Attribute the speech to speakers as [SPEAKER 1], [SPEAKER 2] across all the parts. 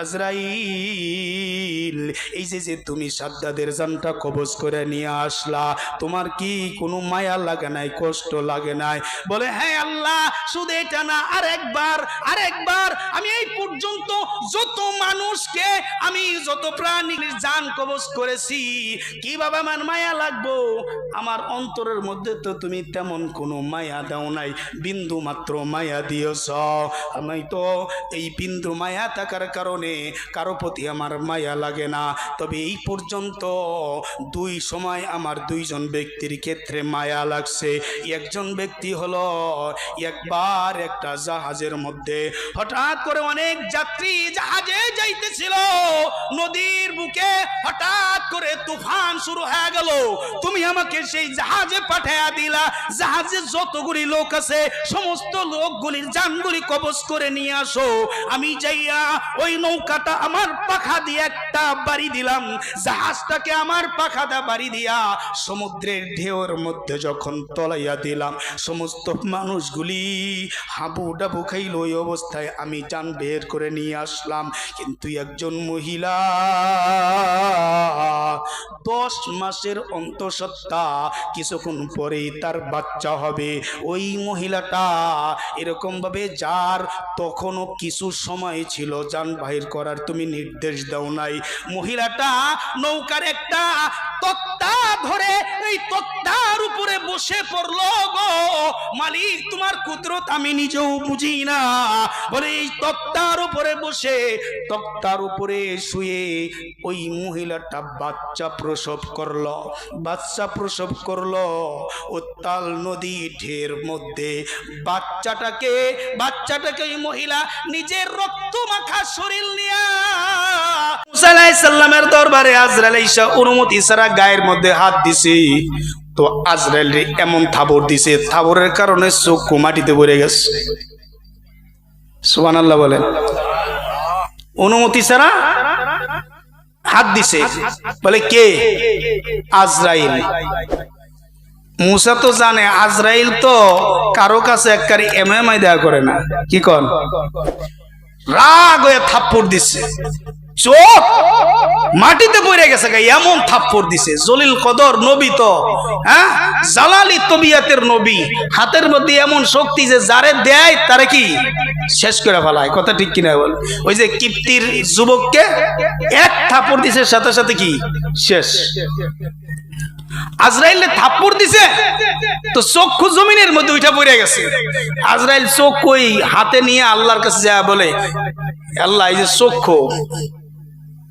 [SPEAKER 1] আজরাইল, এই যে যে তুমি সাদ্দাদের জানটা কবজ করে নিয়ে আসলা, তোমার কি কোনো মায়া লাগে নাই, কষ্ট লাগে নাই? বলে হ্যাঁ আল্লাহ, শুধু এটা না, আরেকবার আরেকবার, আমি এই পর্যন্ত যত মানুষকে আমি যত প্রাণীর জান কবজ করেছি, কীভাবে আমার মায়া লাগবো? আমার অন্তরের মধ্যে তো তুমি তেমন কোনো মায়া দাও নাই বিন্দু মাত্র মায়া দিয়েছ। আমি তো এই বিন্দু মায়া থাকার কারণে কারও প্রতি আমার মায়া লাগে না। তবে এই পর্যন্ত দুই সময় আমার দুইজন ব্যক্তির ক্ষেত্রে মায়া লাগছে। একজন ব্যক্তি হলো একবার একটা জাহাজের মধ্যে হঠাৎ করে অনেক যাত্রী জাহাজে যাইতেছিল। নদীর বুকে হঠাৎ করে তুফান শুরু হয়ে গেল। তুমি আমাকে সেই জাহাজে পাঠাইয়া দিলা। জাহাজে যতগুলি লোক আছে, সমস্ত লোকগুলির জানগুলি কবজ করে নিয়ে আসো। আমি যাইয়া ওই নৌকাটা আমার পাখা দিয়ে একটা বাড়ি দিলাম। জাহাজটাকে আমার পাখা দা বাড়ি দিয়া সমুদ্রের ঢেউর মধ্যে যখন তলাইয়া দিলাম, সমস্ত মানুষগুলি হাবু ডাবু খাইল ওই অবস্থায়। আমি যান বের করে নিয়ে আসলাম, কিন্তু একজন মহিলা দশ মাসের অন্তঃসত্ত্বা কিছুক্ষণ পরেই তার বাচ্চা হবে। ওই মহিলাটা এরকম ভাবে যার তখনও কিছু সময় ছিল, যান বাহির করার তুমি নির্দেশ দাও নাই। মহিলাটা নৌকার একটা তক্তা ধরে এই তক্তার উপরে বসে পড়ল গো। মালিক, তোমার কুদরত আমি নিজেও বুঝি না। বলে এই তক্তার উপরে বসে তক্তার উপরে শুয়ে ওই মহিলাটা বাচ্চা প্রসব করল, বাচ্চা প্রসব করল। উত্তাল নদী ঢের মধ্যে বাচ্চাটাকে বাচ্চাটাকে ওই মহিলা নিজের রক্ত মাখা শরীর নিয়া মুসা আলাইহিস দরবারে আজরাইল ঈসা অনুমতি ছাড়া গায়ের মধ্যে হাত দিছে। তো আজরাইল এমন থাবর দিছে, থাবরের কারণে চোখ মাটিতে পড়ে গেছে। সুবহানাল্লাহ বলেন। অনুমতি ছাড়া হাত দিছে। বলে কে? আজরাইল। মুসা তো জানে, আজরাইল তো কারও কাছে এককারি এমএমআই দেয়া করে না। কি কন? রাগ হয়ে থাপ্পড় দিচ্ছে চোখ মাটিতে পড়ে গেছে গা, এমন থাপ্পড় দিছে। জলিল কদর নবী তো হ্যাঁ? জালালি তবিয়াতের নবী। হাতের মধ্যে এমন শক্তি যে যারে দেয় তারে কি? শেষ করে ফেলায়। কথা ঠিক কিনা বল? ওই যে কিপ্তির যুবককে এক থাপ্পড় দিছে, সাথে সাথে কি? শেষ। আজরাইলে থাপ্পড় দিছে, তো চক্ষু জমিনের মধ্যে উঠা পড়ে গেছে। আজরাইল চোখ কই? হাতে নিয়ে আল্লাহর কাছে যা বলে, আল্লাহ, এই যে চক্ষু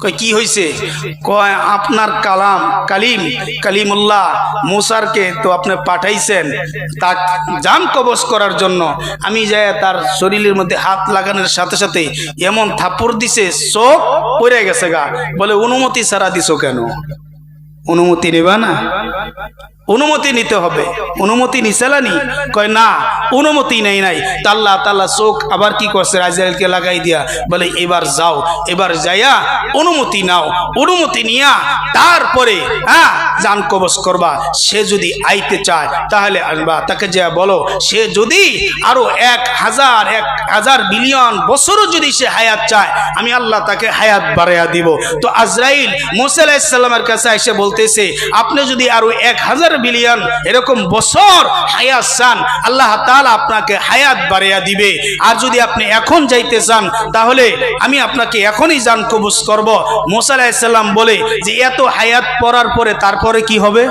[SPEAKER 1] কয়, কি হয়েছে কয়, আপনার কালাম, কালিম, কালিমুল্লাহ মুসারকে তো আপনি পাঠাইছেন, তা জান কবজ করার জন্য। আমি যাই তার শরীরের মধ্যে হাত লাগানোর সাথে সাথে এমন থাপ্পড় দিছে, চোখ পড়ে গেছে গা। বলে, অনুমতি সারা দিছো কেন? অনুমতি নেবা না? অনুমতি নিতে হবে। অনুমতি নিছেলানি কয়, না, অনুমতি নেই নাই। তাল্লা তাল্লা চোখ আবার কি করছে? রাজাইলকে লাগাই দিয়া বলে, এবার যাও, এবার যাইয়া অনুমতি নাও। অনুমতি নিয়া তারপরে হ্যাঁ জান কবচ করবা। সে যদি আইতে চায়, তাহলে আনবা। তাকে যা বলো, সে যদি আরও এক হাজার এক হাজার বিলিয়ন বছরও যদি সে হায়াত চায়, আমি আল্লাহ তাকে হায়াত বাড়াইয়া দিব। তো আজরাইল, মোসা আলাহিসাল্লামের কাছে এসে বলতেছে, আপনি যদি আরও এক হাজার বিলিয়ন এরকম বছর হায়াত চান, আল্লাহ তাআলা আপনাকে হায়াত বাড়াইয়া দিবে। আর যদি আপনি এখন যাইতে চান, তাহলে আমি আপনাকে এখনই জান কবুজ করব। মোসা আলাহিসাল্লাম বলে যে, এত হায়াত পড়ার পরে তারপরে কি হবে?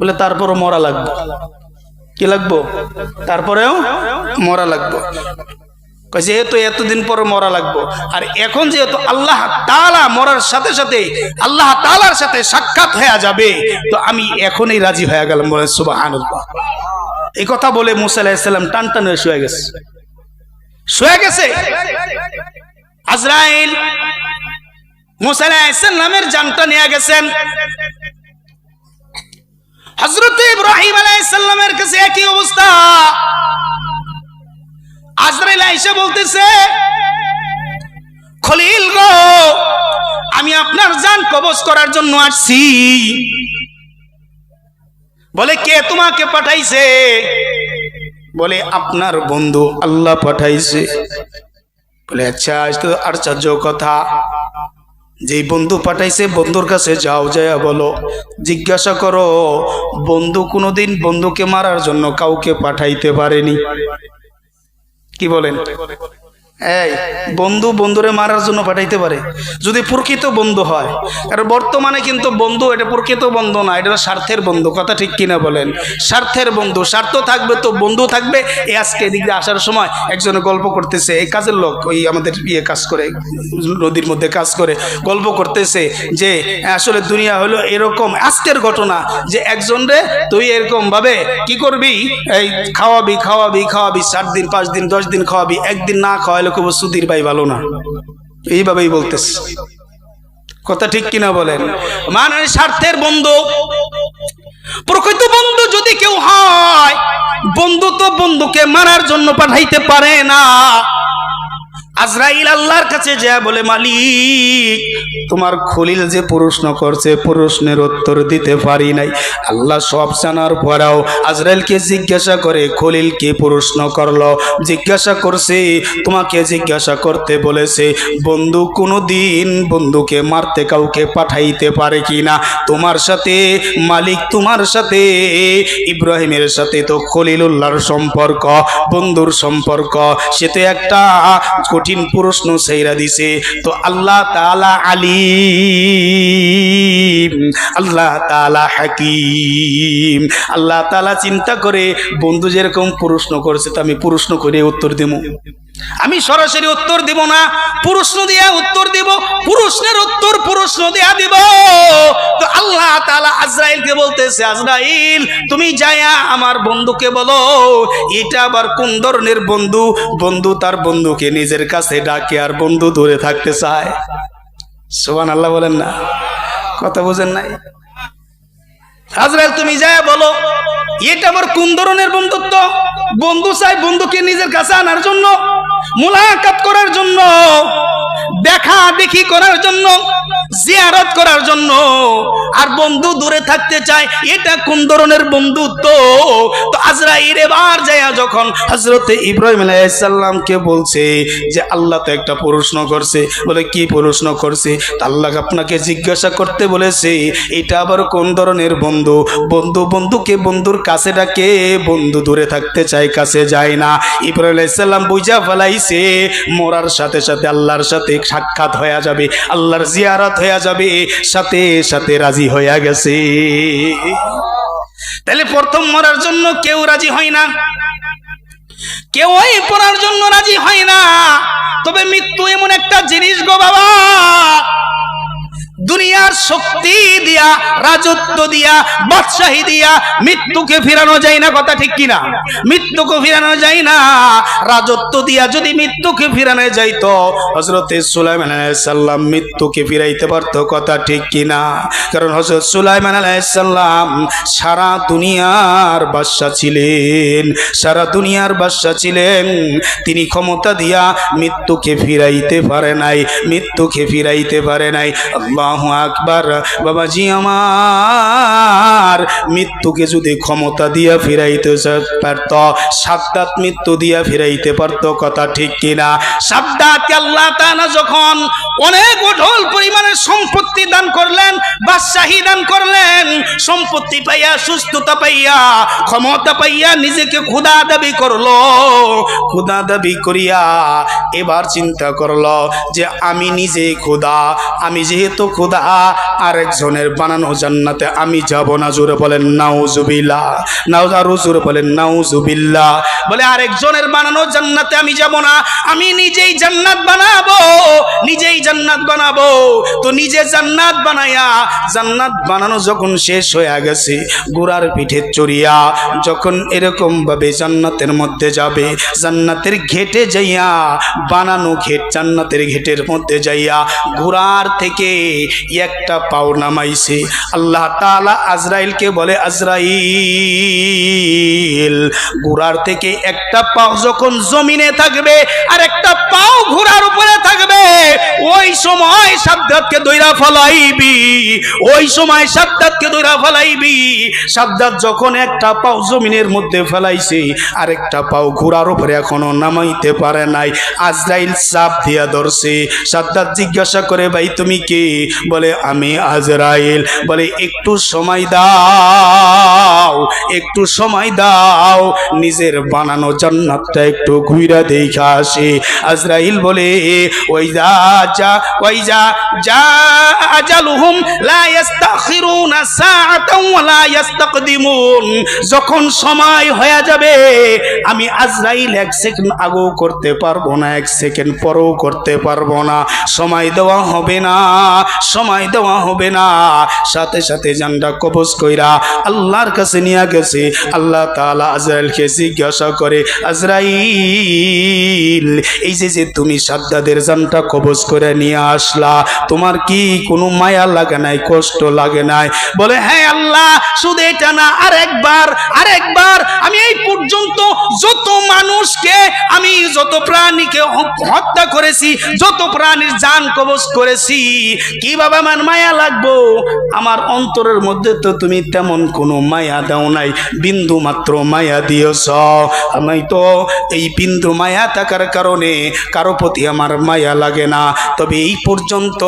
[SPEAKER 1] বলে, তারপরও মরা লাগবে। কি লাগবো? তারপরেও মরা লাগবো। যেহেতু এতদিন পরে মরা লাগবো, আর এখন যেহেতু আল্লাহ তালা মরার সাথে সাথে, আল্লাহ তাআলার সাথে সাক্ষাৎ হয়ে যাবে, তো আমি এখনই রাজি হয়ে গেলাম বলে সুবহানাল্লাহ। এই কথা বলে মুসা আলাইহিস টান টান শুয়ে গেছে। শুয়ে গেছে? আজরাইল মুসা আলাইহিসসালামের জানটা নিয়ে গেছেন। হযরত ইব্রাহিম আলাইহিসসালামের কাছে একই অবস্থা। আজরাইল আইসা বলতেছে, খলিল গো, আমি আপনার জান কবজ করার জন্য আসছি। বলে, কে তোমাকে পাঠাইছে? বলে, আপনার বন্ধু আল্লাহ পাঠাইছে। বলে আচ্ছা তো আশ্চর্য কথা। যে বন্ধু পাঠাইছে, বন্ধুর কাছে যাও, যায়া বলো। জিজ্ঞাসা করো, বন্ধু কোনোদিন বন্ধুকে মারার জন্য কাউকে পাঠাইতে পারেনি। কি বলেন? এই, বন্ধু বন্ধুরে মারার জন্য পাঠাইতে পারে। যদি প্রকৃত বন্ধু হয়। কারণ বর্তমানে কিন্তু বন্ধু, এটা প্রকৃত বন্ধু না, এটা স্বার্থের বন্ধু, কথা ঠিক কিনা বলেন? স্বার্থের বন্ধু, স্বার্থ থাকবে তো বন্ধু থাকবে। এই আজকে এদিক আসার সময় একজনে গল্প করতেছে, এই কাজের লোক, ওই আমাদের ইয়ে কাজ করে, নদীর মধ্যে কাজ করে, গল্প করতেছে যে, আসলে দুনিয়া হলো এরকম আজকের ঘটনা যে একজন রে, তুই এরকম ভাবে কি করবি? এই, খাওয়াবি খাওয়াবি খাওয়াবি সাত দিন, পাঁচ দিন, দশ দিন খাওয়াবি, একদিন না খাওয়াইলে খুব সুধীর ভাই ভালো না। এইভাবেই বলতেছে। কথা ঠিক কিনা বলেন? মানে স্বার্থের বন্ধু, প্রকৃত বন্ধু যদি কেউ হয়, বন্ধু তো বন্ধুকে মারার জন্য পাঠাইতে পারে না। আজরাইল আল্লাহর কাছে যা বলে, মালিক, তোমার খলিল যে প্রশ্ন করছে, প্রশ্নের উত্তর দিতে পারি নাই। আল্লাহ সব জানার পরেও আজরাইলকে জিজ্ঞাসা করে, খলিল কি প্রশ্ন করল? জিজ্ঞাসা করছে, তোমাকে জিজ্ঞাসা করতে বলেছে, বন্ধু কোনো দিন বন্ধুকে মারতে কাউকে পাঠাইতে পারে কি না? তোমার সাথে, মালিক তোমার সাথে, ইব্রাহিমের সাথে তো খলিল উল্লাহর সম্পর্ক, বন্ধুর সম্পর্ক। সে তো একটা কঠিন প্রশ্ন সেইরা দিছে। তো আল্লাহ তালা আলিম, আল্লাহ তালা হাকিম। আল্লাহ তালা চিন্তা করে, বন্ধু যেরকম প্রশ্ন করেছে, তো আমি প্রশ্ন করে উত্তর দেব। আমি সরাসরি উত্তর দিব না, প্রশ্ন দিয়া উত্তর দিব, প্রশ্নের উত্তর প্রশ্ন দিয়া দিব। তো আল্লাহ তাআলা আজরাইলকে বলতেছে, আজরাইল, তুমি যায়া আমার বন্ধুকে বলো, এটা আবার কোন ধরনের বন্ধু? বন্ধু তার বন্ধুকে নিজের কাছে ডাকে আর বন্ধু দূরে থাকতে চায়। সোহান আল্লাহ বলেন না। কথা বোঝেন নাই? তুমি যা বলো, এটা আমার কোন ধরনের বন্ধুত্ব? বন্ধু চাই বন্ধুকে নিজের কাছে আনার জন্য, মুলাকাত করার জন্য দেখা দেখি করার জন্য জিয়ারত করার জন্য। আর বন্ধু দূরে থাকতে চায়, এটা কোন ধরনের বন্ধুত্ব? তো আজরাইল এবার যায় যখন হজরতে ইব্রাহিম আলাইসাল্লামকে বলছে যে, আল্লাহ তো একটা প্রশ্ন করছে। বলে, কি প্রশ্ন করছে? আল্লাহ আপনাকে জিজ্ঞাসা করতে বলেছে, এটা আবার কোন ধরনের বন্ধু? বন্ধু, বন্ধুকে বন্ধুর কাছে ডাকে, বন্ধু দূরে থাকতে চায়, কাছে যায় না। ইব্রাহিম আলাইসাল্লাম বুঝা ফেলাইছে, মরার সাথে সাথে আল্লাহর সাথে সাক্ষাৎ হয়ে যাবে। আল্লাহর জিয়ারত হয়ে যাবে, সাথে সাথে রাজি হয়ে গেছে। তাহলে প্রথম মরার জন্য কেউ রাজি হয় না। কেউই পড়ার জন্য রাজি হয় না। তবে মৃত্যু এমন একটা জিনিস গো বাবা দুনিয়ার শক্তি দিয়া, রাজত্ব দিয়া, বাদশাহী দিয়া মৃত্যুকে ফিরানো যায় না, কথা ঠিক কিনা? মৃত্যুকে ফিরানো যায় না। রাজত্ব দিয়া যদি মৃত্যুকে ফিরানো যাইতো হজরতে সুলাইমান আলাইসাল্লাম মৃত্যুকে ফিরাইতে পারতো, কথা ঠিক কিনা? কারণ হজরত সুলাইমান আলাইসাল্লাম সারা দুনিয়ার বাদশা ছিলেন, সারা দুনিয়ার বাদশা ছিলেন। তিনি ক্ষমতা দিয়া মৃত্যুকে ফিরাইতে পারে নাই, মৃত্যুকে ফিরাইতে পারে নাই। আল্লাহ আকবার। বাবাজি আমার, মৃত্যুকে যদি ক্ষমতা দিয়া ফিরাইতে পারত, সাদ্দাত মৃত্যু দিয়া ফিরাইতে পারত, কথা ঠিক কিনা? সাদ্দাত আল্লাহ তাআলা যখন অনেক অঢল পরিমাণের সম্পত্তি দান করলেন, বাদশাহী দান করলেন, সম্পত্তি পাইয়া, সুস্থতা পাইয়া, ক্ষমতা পাইয়া নিজেকে ক্ষুদা দাবি করল। ক্ষুদা দাবি করিয়া এবার চিন্তা করল যে আমি নিজে ক্ষুদা আমি যেহেতু ক্ষুদা আরেকজনের বানানো জান্নাতে আমি যাব না। জোরে বলেন নাউজুবিল্লা নাও আরও জোরে বলেন নাউজুবিল্লা বলে, আরেকজনের বানানো জান্নাতে আমি যাব না। আমি নিজেই জান্নাত বানাবো, নিজেই জান্নাত বানাবো। তো নিজে জান্নাত বানাইয়া জান্নাত বানানো যখন শেষ হয়ে গেছে গোড়ার পিঠে চড়িয়া যখন এরকম ভাবে জান্নাতের মধ্যে যাবে, জান্নাতের ঘেটে যাইয়া, বানানো ঘেট জান্নাতের ঘেটের মধ্যে যাইয়া ঘোড়ার থেকে একটা পাও নামাইছে। আল্লাহ তালা আজরাইলকে বলে, আজরাইল, ঘোড়ার থেকে একটা পাও যখন জমিনে থাকবে আর একটা পাও ঘোড়ার উপরে থাকবে ওই সময় সাদ্দাতকে দইরা ফলাইবি, ওই সময় সাদ্দাতকে দইরা ফলাইবি। সাদ্দাত যখন একটা পাও জমিনের মধ্যে ফেলাইছে, আরেকটা পাও ঘোড়ার উপরে এখনও নামাইতে পারে নাই। আজরাইল চাপ দিয়া ধরছে। সাদ্দাত জিজ্ঞাসা করে, ভাই, তুমি কে? বলে, আমি আজরাইল। বলে, একটু সময় দাও, একটু সময় দাও। নিজের বানানো জান্নাতটা একটু ঘুইরা দেখা আসে। আজরাইল বলে, ওই যা যখন সময় হয়ে যাবে, আমি আজরাইল এক সেকেন্ড আগেও করতে পারব না, এক সেকেন্ড পরেও করতে পারব না। সময় দেওয়া হবে না, সময় দেওয়া হবে না। সাথে সাথে জানটা কবজ কইরা আল্লাহর কাছে নিয়ে গেছে। আল্লাহ তাআলা আজরাইলকে জিজ্ঞাসা করে, আজরাইল, এই যে যে তুমি সাদ্দাদের জানটা কবজ করে নিয়ে আসলা। তোমার কি কোনো মায়া লাগে নাই, কষ্ট লাগে নাই? বলে হ্যাঁ আল্লাহ, শুধু এটা না, আরেকবার আরেকবার, আমি এই পর্যন্ত যত মানুষকে, আমি যত প্রাণীকে হত্যা করেছি, যত প্রাণীর জান কবজ করেছি কি বাবা আমার মায়া লাগবো? আমার অন্তরের মধ্যে তো তুমি তেমন কোনো মায়া দাও নাই, বিন্দু মাত্র মায়া দিয়েছ। আমি তো এই বিন্দু মায়া থাকার কারণে কারও প্রতি আমার মায়া লাগে না। তবে এই পর্যন্ত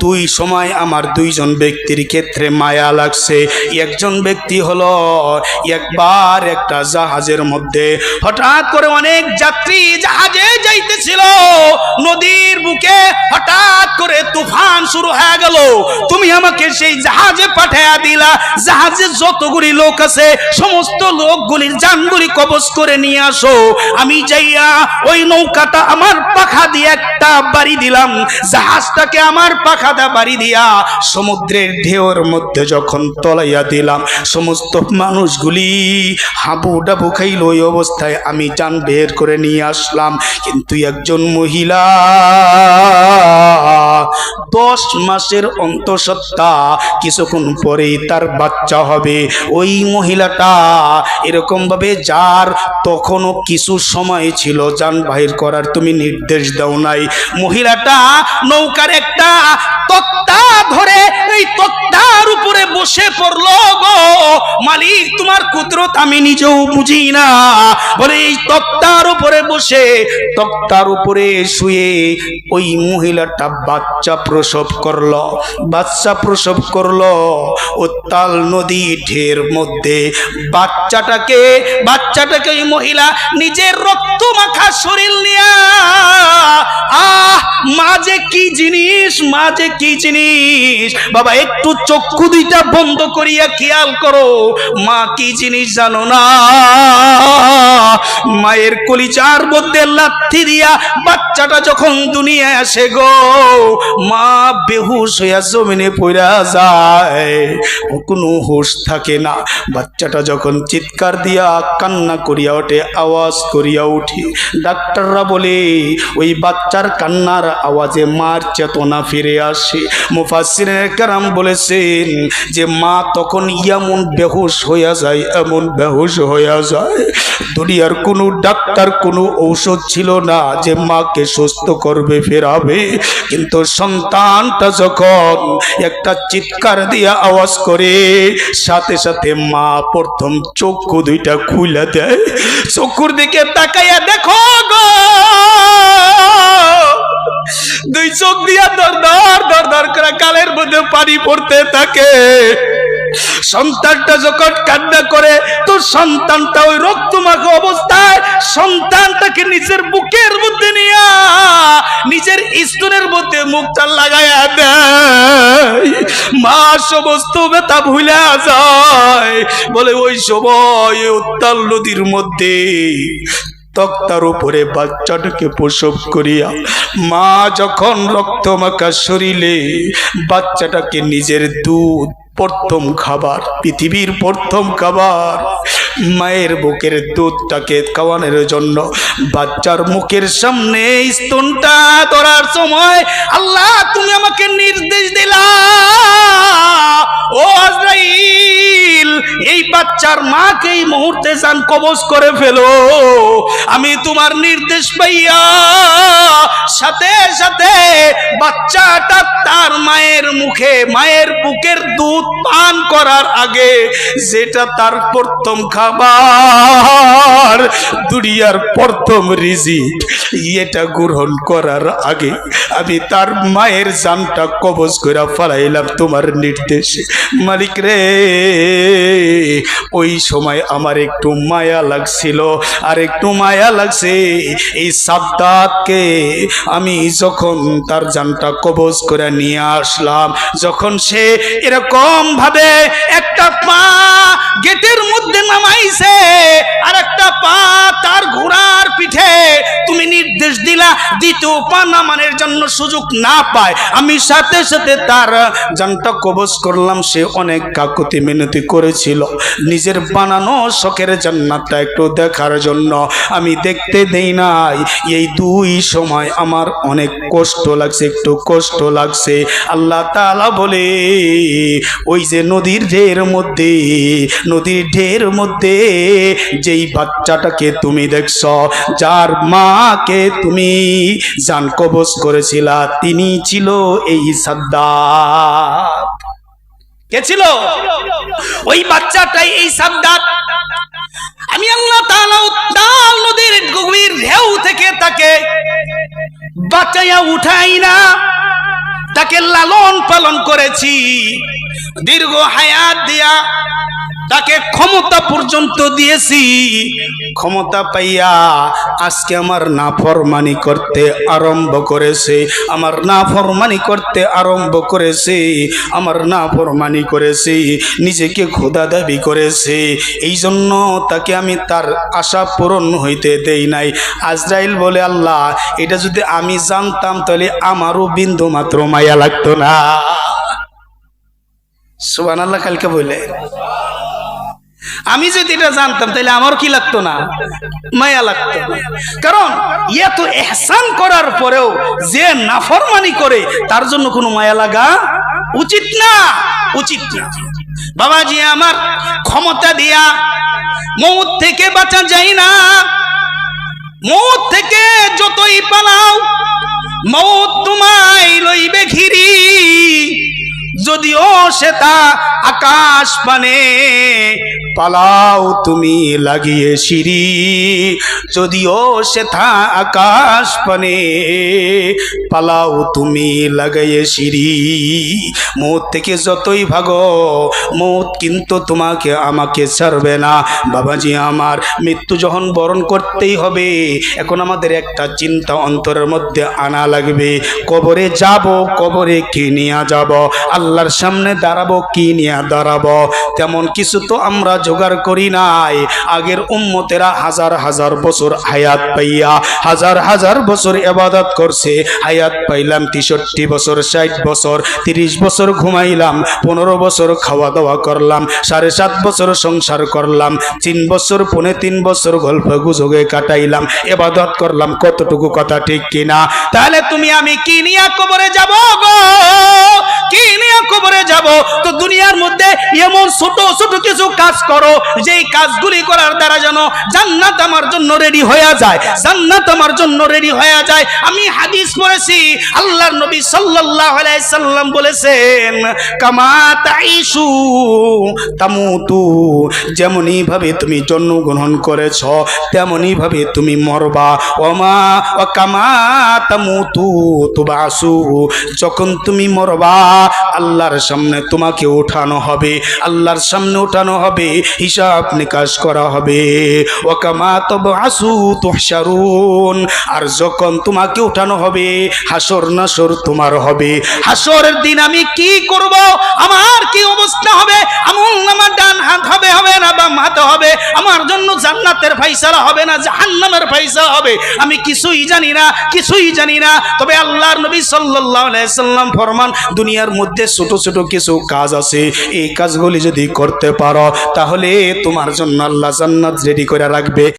[SPEAKER 1] দুই সময় আমার দুইজন ব্যক্তির ক্ষেত্রে মায়া লাগছে। একজন ব্যক্তি হলো একবার একটা জাহাজের মধ্যে হঠাৎ করে অনেক যাত্রী জাহাজে যাইতেছিল। নদীর বুকে হঠাৎ করে তুফান শুরু হয়ে গেল। তুমি আমাকে সেই জাহাজে পাঠাইয়া দিলা। জাহাজে যতগুলি লোক আছে, সমস্ত লোকগুলির জানগুলি কবজ করে নিয়ে আসো। আমি যাইয়া ওই নৌকাটা আমার পাখা দিয়ে একটা বাড়ি দিলাম। জাহাজটাকে আমার পাখা দা বাড়ি দিয়া সমুদ্রের ঢেউর মধ্যে যখন তলাইয়া দিলাম, সমস্ত মানুষগুলি হাবু ডাবু খাইল ওই অবস্থায়। আমি যান বের করে নিয়ে আসলাম। কিন্তু একজন মহিলা দশ মাসের অন্তঃসত্ত্বা কিছুক্ষণ পরেই তার বাচ্চা হবে। ওই মহিলাটা এরকম ভাবে যার তখনও কিছু সময় ছিল, যান বাহির করার তুমি নির্দেশ দাও নাই। মহিলাটা নৌকার একটা তক্তা ধরে এই তক্তার উপরে বসে পড়ল গো। মালিক, তোমার কুদরত আমি নিজেও বুঝি না। বলে এই তক্তার উপরে বসে, তক্তার উপরে শুয়ে ওই মহিলাটা বাচ্চা প্রসব করল, বাচ্চা প্রসব করল। উত্তাল নদী ঢের মধ্যে বাচ্চাটাকে বাচ্চাটাকে ওই মহিলা নিজের রক্ত মাখা শরীর নিয়ে, আহ মাঝে কি জিনিস, মাঝে কি জিনিস? বাবা, একটু চক্ষু দুইটা বন্ধ করিয়া খেয়াল করো। মা কি জিনিস জানো না? মায়ের কলিজার মধ্যে লাথি দিয়া বাচ্চাটা যখন দুনিয়ায় আসে গো, মা বেহুশ হইয়া জমিনে পড়া যায়। কোনো হুশ থাকে না। বাচ্চাটা যখন চিৎকার দিয়া কান্না করিয়া ওঠে, আওয়াজ করিয়া উঠে। ডাক্তাররা বলে, ওই বাচ্চার কান্নার আওয়াজে মার চেতনা ফিরে আসে। মুফাসিনের কারাম বলেছেন যে মা তখন এমন বেহুশ হইয়া যায়, এমন বেহুশ হইয়া যায়। দুনিয়ার কোনো ডাক্তার, কোনো ঔষধ ছিল না যে মাকে সুস্থ করবে, ফেরাবে। কিন্তু সন্তানটা যখন একটা চিৎকার দিয়ে আওয়াজ করে, সাথে সাথে মা প্রথম চক্ষু দুইটা খুলে দেয়। চক্ষুর দিকে তাকাইয়া দেখো গো! দুই চোখ দিয়া দর দর দর দর করে কালের মধ্যে পানি পড়তে থাকে। সন্তানটা যখন কান্না করে তো সন্তানটা ওই রক্তমাখা অবস্থায় সন্তানটাকে নিজের বুকের মধ্যে নিয়ে নিজের স্তনের মধ্যে মুখটা লাগাইয়া দেয়। মা, সমস্ত ব্যথা ভুলে যায়। বলে, ওই সময় উত্তাল নদীর মধ্যে তক্তার উপরে বাচ্চাটাকে প্রসব করিয়া মা যখন রক্তমাখা শরীরে বাচ্চাটাকে নিজের দুধ, প্রথম খাবার, পৃথিবীর প্রথম খাবার, মায়ের বুকের দুধটাকে খাওয়ানোর জন্য বাচ্চার মুখের সামনে স্তনটা ধরার সময়, আল্লাহ, তুমি আমাকে নির্দেশ দিলা। বাচ্চার মাকে এই মুহূর্তে যান কবজ করে ফেলো। আমি তোমার নির্দেশ পাইয়া সাথে সাথে বাচ্চাটা তার মায়ের মুখে, মায়ের বুকের দুধ পান করার আগে যেটা তার প্রথম খাবার, দুনিয়ার প্রথম রিজিক, এটা গ্রহণ করার আগে আমি তার মায়ের জানটা কবজ করে ফলাইলাম তোমার নির্দেশে। মালিক রে ওই সময় আমার একটু মায়া লাগছিল, আর একটু মায়া লাগছে এই সাদ্দাতকে। আমি যখন তার জানটা কবজ করে নিয়ে আসলাম, যখন সে এরকম ভাবে একটা পা গেটের মধ্যে নামাইছে, আর একটা পা তার ঘোড়ার পিঠে, তুমি নির্দেশ দিলা, দ্বিতীয় পা নামানোর জন্য সুযোগ না পায়। আমি সাথে সাথে তার জানটা কবজ করলাম, সে অনেক কাকুতি মিনতি করেছিল। নিজের বানানো শখের জান্নাতটা একটু দেখার জন্য আমি দেখতে দেই নাই। এই দুই সময় আমার অনেক কষ্ট লাগছে, একটু কষ্ট লাগছে। আল্লাহ তাআলা বলে, ওই যে নদীর ঢের মধ্যে, নদীর ঢের মধ্যে যেই বাচ্চাটাকে তুমি দেখছ, যার মাকে তুমি জান কবজ করেছিলা, তিনি ছিল এই সাদ্দাত। কে ছিল? ওই বাচ্চাটাই এই সাদ্দাত আমি আল্লাহ তাআলা উত্তাল নদীর গভীর ঢেউ থেকে তাকে বাঁচাইয়া উঠাই না, তাকে লালন পালন করেছি। দীর্ঘ হায়াত দিয়া তাকে ক্ষমতা পর্যন্ত দিয়েছি। ক্ষমতা পাইয়া আজকে আমার নাফরমানি করতে আরম্ভ করেছে। আমার নাফরমানি করতে আরম্ভ করেছে। আমার নাফরমানি করেছে। নিজেকে খোদা দাবি করেছে। এই জন্য তাকে আমি তার আশা পূরণ হইতে দেই নাই। আজরাইল বলে, আল্লাহ, এটা যদি আমি জানতাম তাহলে আমারও বিন্দু মাত্র মায়া লাগতো না। সুবান আল্লাহ কালকে বলে আমি যদি এটা জানতাম তাহলে আমার কি লাগতো না? মায়া লাগতো। কারণ, এত এহসান করার পরেও যে নাফরমানি করে, তার জন্য কোনো মায়া লাগা উচিত না। উচিত না। বাবাজি, আমার ক্ষমতা দিয়া মৌত থেকে বাঁচা যায় না। মৌত থেকে যতই পালাও, মৌত তোমায় লইবে ঘিরি। যদিও সেটা আকাশ পানে পালাও তুমি লাগিয়ে সিঁড়ি। যদিও সেথা আকাশ পানে পালাও তুমি লাগাইয়ে সিঁড়ি। মৌত থেকে যতই ভাগো, মৌত কিন্তু তোমাকে, আমাকে ছাড়বে না। বাবাজি, আমার মৃত্যু যখন বরণ করতেই হবে, এখন আমাদের একটা চিন্তা অন্তরের মধ্যে আনা লাগবে। কবরে যাব, কবরে কি নিয়ে যাব? আল্লাহর সামনে দাঁড়াবো, কি নিয়ে দাঁড়াবো? তেমন কিছু তো আমরা জোগাড় করি নাই। আগের উম্মতেরা হাজার হাজার বছর হায়াত পাইয়া, হাজার হাজার বছর এবাদত করছে। হায়াত পাইলাম তেষট্টি বছর, ষাট বছর, তিরিশ বছর ঘুমাইলাম, পনেরো বছর খাওয়া দাওয়া করলাম, সাড়ে সাত বছর সংসার করলাম, তিন বছর, পনে তিন বছর গল্প গুজবে কাটাইলাম এবাদত করলাম, কতটুকু কথা ঠিক কিনা? তাহলে তুমি আমি কি নিয়ে কবরে যাব গো? কি নিয়ে কবরে যাব, তো দুনিয়ার মধ্যে এমন ছোট ছোট কিছু কাজ করো, যেই কাজগুলি করার দ্বারা যেন জান্নাত আমার জন্য রেডি হয়ে যায়। জান্নাত আমার জন্য রেডি হয়ে যায়। আমি হাদিস পড়েছি, আল্লাহর নবী সাল্লাল্লাহু আলাইহি সাল্লাম বলেছেন, কামা তাইশু তামুতু যেমনই ভাবে তুমি জন্মগ্রহণ করেছ তেমনই ভাবে তুমি মরবা। ওমা, ও কামা তামুতু তুবাসু, যখন তুমি মরবা আল্লাহর সামনে তোমাকে ওঠানো হবে। আল্লাহর সামনে ওঠানো হবে, হিসাব নিকাশ করা হবে। ও কামা তব আসু তুহসারুন আর যখন তোমাকে উঠানো হবে, হাসর নাসর তোমার হবে। হাসরের দিন আমি কি করব? আমার কি অবস্থা হবে? আমল নামার ডান হাত হবে হবে না বাম হাত হবে? আমার জন্য জান্নাতের ফাইসালা হবে না জাহান্নামের ফাইসালা হবে? আমি কিছুই জানি না, কিছুই জানি না। তবে আল্লাহর নবী সাল্লাল্লাহু আলাইহি সাল্লাম ফরমান, দুনিয়ার মধ্যে ছোট ছোট কিছু কাজ আছে, এই কাজগুলি যদি করতে পারো, তাহলে তোমার জন্য আল্লাহ জান্নাত রেডি করে রাখবে।